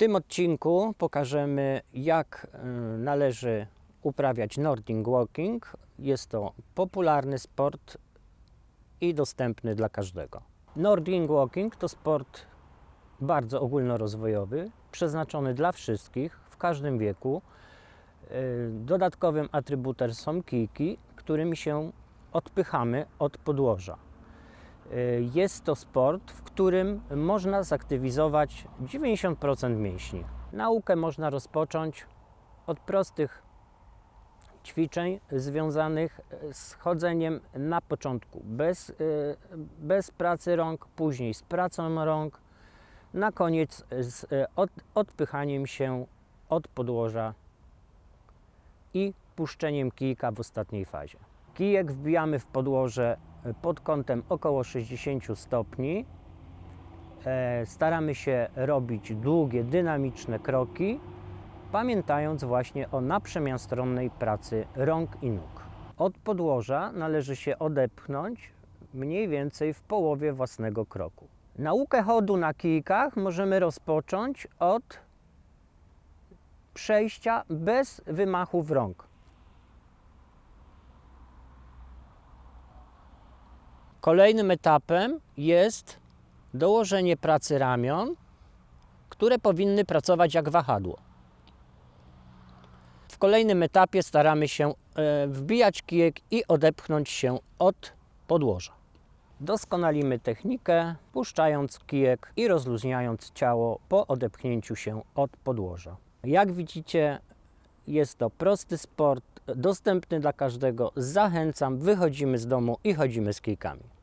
tym odcinku pokażemy, jak y, należy uprawiać Nordic Walking. Jest to popularny sport i dostępny dla każdego. Nordic Walking to sport bardzo ogólnorozwojowy, przeznaczony dla wszystkich w każdym wieku. Y, Dodatkowym atrybutem są kijki, którymi się odpychamy od podłoża. Y, Jest to sport, w którym można zaktywizować 90% mięśni. Naukę można rozpocząć od prostych ćwiczeń związanych z chodzeniem na początku bez, y, bez pracy rąk, później z pracą rąk, na koniec z y, od, odpychaniem się od podłoża i puszczeniem kijka w ostatniej fazie. Kijek wbijamy w podłoże pod kątem około 60 stopni. E, Staramy się robić długie, dynamiczne kroki, pamiętając właśnie o naprzemiastronnej pracy rąk i nóg. Od podłoża należy się odepchnąć mniej więcej w połowie własnego kroku. Naukę chodu na kijkach możemy rozpocząć od przejścia bez wymachów rąk. Kolejnym etapem jest dołożenie pracy ramion, które powinny pracować jak wahadło. W kolejnym etapie staramy się e, wbijać kijek i odepchnąć się od podłoża. Doskonalimy technikę, puszczając kijek i rozluźniając ciało po odepchnięciu się od podłoża. Jak widzicie, jest to prosty sport, dostępny dla każdego. Zachęcam, wychodzimy z domu i chodzimy z kijkami.